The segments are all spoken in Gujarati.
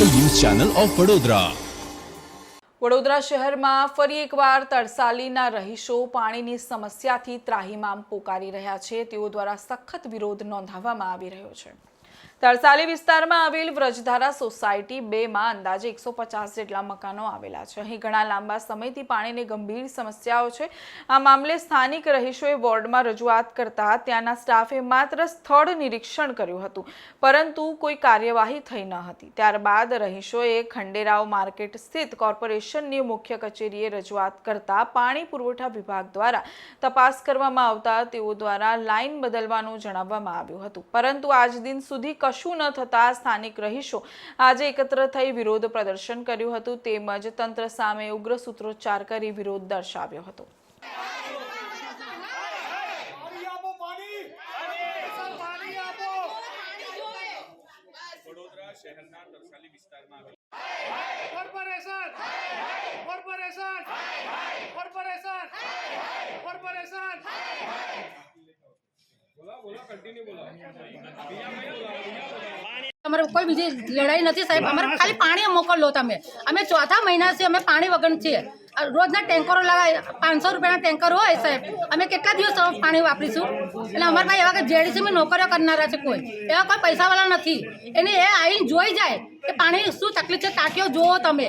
Channel of Vadodara. વડોદરા શહેરમાં ફરી એકવાર તરસાલીના રહીશો પાણીની સમસ્યાથી ત્રાહિમામ પોકારી રહ્યા છે. તેઓ દ્વારા સખત વિરોધ નોંધાવવામાં આવી રહ્યો છે. તરસાલી વિસ્તારમાં આવેલ વ્રજધારા સોસાયટી બેમાં અંદાજે એકસો પચાસ જેટલા મકાનો આવેલા છે. અહીં ઘણા લાંબા સમયથી પાણીની ગંભીર સમસ્યાઓ છે. આ મામલે સ્થાનિક રહીશોએ વોર્ડમાં રજૂઆત કરતા ત્યાંના સ્ટાફે માત્ર સ્થળ નિરીક્ષણ કર્યું હતું, પરંતુ કોઈ કાર્યવાહી થઈ ન હતી. ત્યારબાદ રહીશોએ ખંડેરાવ માર્કેટ સ્થિત કોર્પોરેશનની મુખ્ય કચેરીએ રજૂઆત કરતા પાણી પુરવઠા વિભાગ દ્વારા તપાસ કરવામાં આવતા તેઓ દ્વારા લાઇન બદલવાનું જણાવવામાં આવ્યું હતું. પરંતુ આજ દિન સુધી કશું ન થતા સ્થાનિક રહીશો આજે એકત્ર થઈ વિરોધ પ્રદર્શન કર્યું હતું. તેમજ તંત્ર સામે ઉગ્ર સૂત્રોચ્ચાર કરી વિરોધ દર્શાવ્યો હતો. પાણી આપો પાણી! સર પાણી આપો! કોર્પોરેશન! કોર્પોરેશન! કોર્પોરેશન! કોર્પોરેશન! અમારે કોઈ બીજી લડાઈ નથી સાહેબ. અમારે ખાલી પાણી મોકલો તમે. અમે ચોથા મહિનાથી અમે પાણી વગર છીએ. રોજના ટેન્કરો લગાવી પાંચસો રૂપિયાના ટેન્કર હોય સાહેબ. અમે કેટલા દિવસ પાણી વાપરીશું? એટલે અમારા પાસે એવા કે જેડીસીમાં નોકરીઓ કરનારા છે કોઈ. એવા કોઈ પૈસાવાળા નથી. એને એ આવીને જોઈ જાય કે પાણી શું તકલીફ છે ટાંકીઓ જુઓ તમે.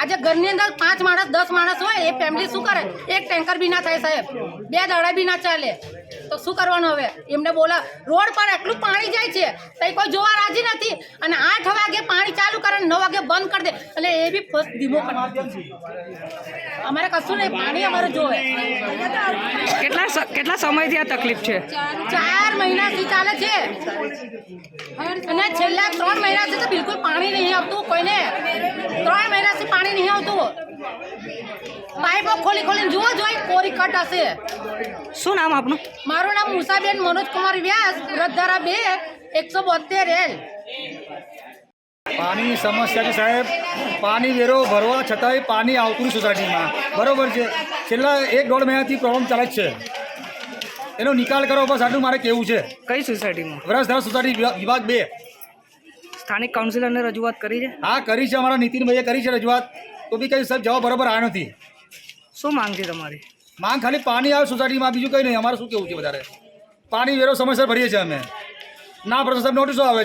આજે ઘરની અંદર પાંચ માણસ, દસ માણસ હોય, એ ફેમિલી શું કરે? એક ટેન્કર બી ના થાય સાહેબ. બે દડા બી ના ચાલે. તો શું કરવાનું હવે? એમને બોલા, રોડ પર એટલું પાણી જાય છે, તઈ કોઈ જોવા રાજી નથી. અને આઠ વાગે પાણી ચાલુ કરે નવ વાગે બંધ કરી દે. એટલે એ બી ફર્સ્ટ ધીમો કરી. અમારે કશું નહીં પાણી અમારું જોવે કેટલા કેટલા સમયથી આ તકલીફ છે? ચાર મહિનાથી ચાલે છે. અને છેલ્લા ત્રણ મહિનાથી તો બિલકુલ પાણી નહીં આવતું કોઈને. ત્રણ મહિનાથી પાણી નહીં આવતું. પાઇપો ખોલી ખોલીને જુઓ જોઈ કોરી કટ હશે. શું નામ આપનું? મારું નામ મુસાબેન મનોજ કુમાર વ્યાસ વ્રતધારા બે એકસો બોતેર એલ પાણીની સમસ્યા છે સાહેબ. પાણી વેરો ભરવા છતાંય પાણી આવતું સોસાયટીમાં. બરોબર છે. છેલ્લા એક દોઢ મહિનાથી પ્રોબ્લેમ ચાલે જ છે. એનો નિકાલ કરો બસ આટલું મારે કેવું છે. કઈ સોસાયટીમાં? વરસધાર સોસાયટી વિભાગ- વિભાગ બે. સ્થાનિક કાઉન્સિલરને રજૂઆત કરી છે? હા કરી છે અમારા નીતિનભાઈએ કરી છે રજૂઆત. તો બી કઈ સાહેબ જવાબ બરાબર આવ્યો નથી. શું માંગ છે તમારી? માંગ ખાલી પાણી આવે સોસાયટીમાં બીજું કંઈ નહીં. અમારે શું કેવું છે વધારે? પાણી વેરો સમયસર ભરીએ છીએ અમે. ના ભરતો સાહેબ નોટિસો આવે છે.